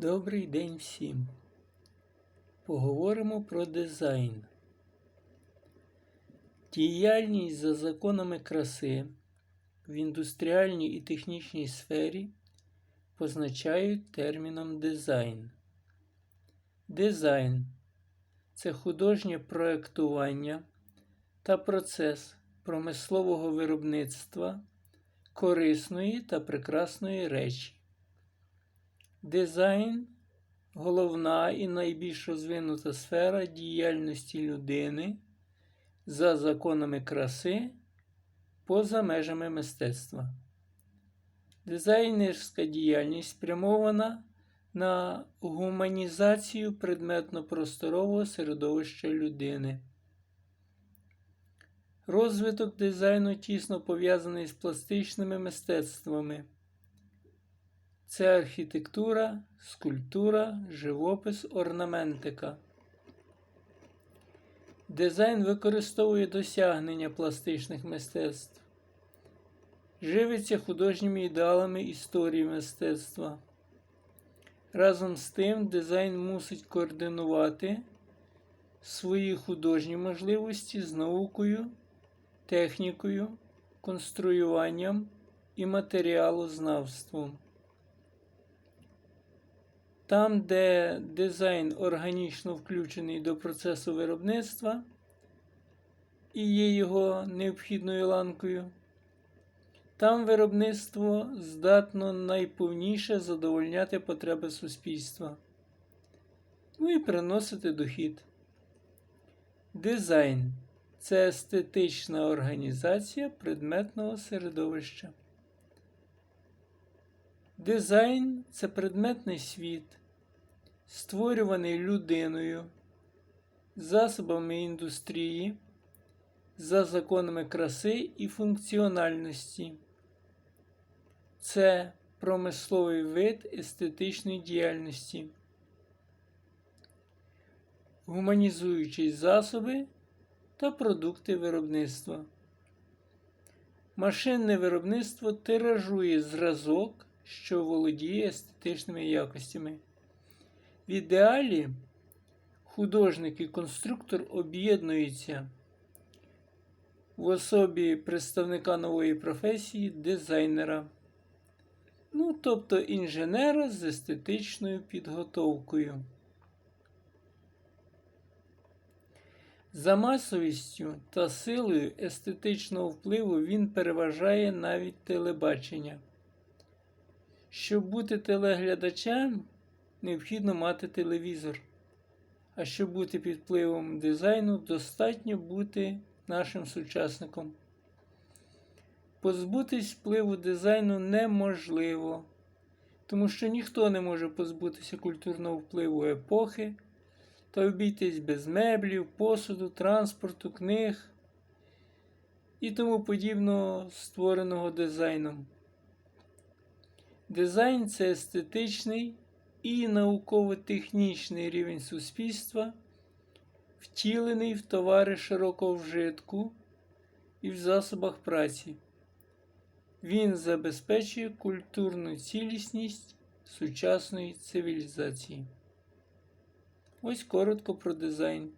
Добрий день всім. Поговоримо про дизайн. Діяльність за законами краси в індустріальній і технічній сфері позначають терміном дизайн. Дизайн це художнє проектування та процес промислового виробництва корисної та прекрасної речі. Дизайн головна і найбільш розвинута сфера діяльності людини за законами краси поза межами мистецтва. Дизайнерська діяльність спрямована на гуманізацію предметно-просторового середовища людини. Розвиток дизайну тісно пов'язаний з пластичними мистецтвами. Це архітектура, скульптура, живопис, орнаментика. Дизайн використовує досягнення пластичних мистецтв, живиться художніми ідеалами історії мистецтва. Разом з тим, дизайн мусить координувати свої художні можливості з наукою, технікою, конструюванням і матеріалознавством. Там, де дизайн органічно включений до процесу виробництва і є його необхідною ланкою, там виробництво здатно найповніше задовольняти потреби суспільства, ну і приносити дохід. Дизайн це естетична організація предметного середовища. Дизайн це предметний світ, створюваний людиною, засобами індустрії, за законами краси і функціональності. Це промисловий вид естетичної діяльності, гуманізуючи засоби та продукти виробництва. Машинне виробництво тиражує зразок, що володіє естетичними якостями. В ідеалі художник і конструктор об'єднуються в особі представника нової професії дизайнера, ну, тобто інженера з естетичною підготовкою. За масовістю та силою естетичного впливу він переважає навіть телебачення. Щоб бути телеглядачем, необхідно мати телевізор. А щоб бути під впливом дизайну, достатньо бути нашим сучасником. Позбутись впливу дизайну неможливо, тому що ніхто не може позбутися культурного впливу епохи та обійтись без меблів, посуду, транспорту, книг і тому подібного створеного дизайном. Дизайн це естетичний і науково-технічний рівень суспільства, втілений в товари широкого вжитку і в засобах праці. Він забезпечує культурну цілісність сучасної цивілізації. Ось коротко про дизайн.